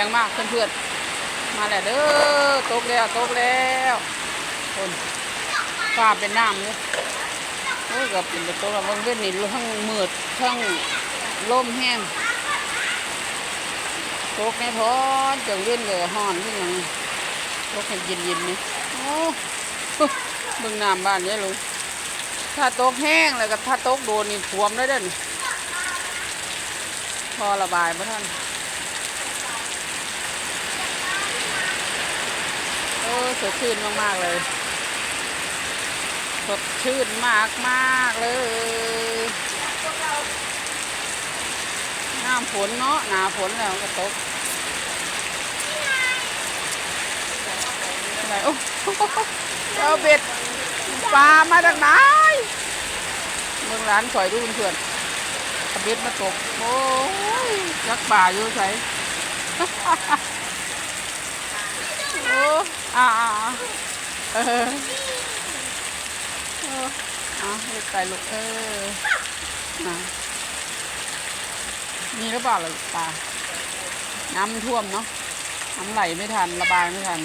รงมากเพื่อนๆ มาแล้วเด้อตกแล้วตกแล้วคนฟ้าเป็นน้ำเลยโอ้ยกับเป็นประตูแล้วมันเป็นนี่ทั้งมืดทั้งลมแห้งตกในท้อนจังเว้นเลยห้อนที่ยังตกให้เย็นๆนี่โอ้บิ่งน้ำบ้านนี่ยลุงถ้าตกแห้งแล้วก็ถ้าตกโดนนี่ท่วมได้เด้อนี่พอระบายบ่ท่าน โอ้ สดชื่นมาก ๆ เลย สดชื่นมากมากเลยน้ำฝนเนาะหนาฝนแล้วก็ตกอะไรโอ้เอาเบ็ดปลามาจากไหนเมืองร้านข่อยดูเพื่อนเบ็ดมาตก โอ้ยยักป่าอยู่ใส่โอ้อ่า เออเอออะลูกไปลูกเออน่ะมีหรือเปล่าล่ะปลาน้ำมันท่วมเนาะน้ำไหลไม่ทันระบายไม่ทัน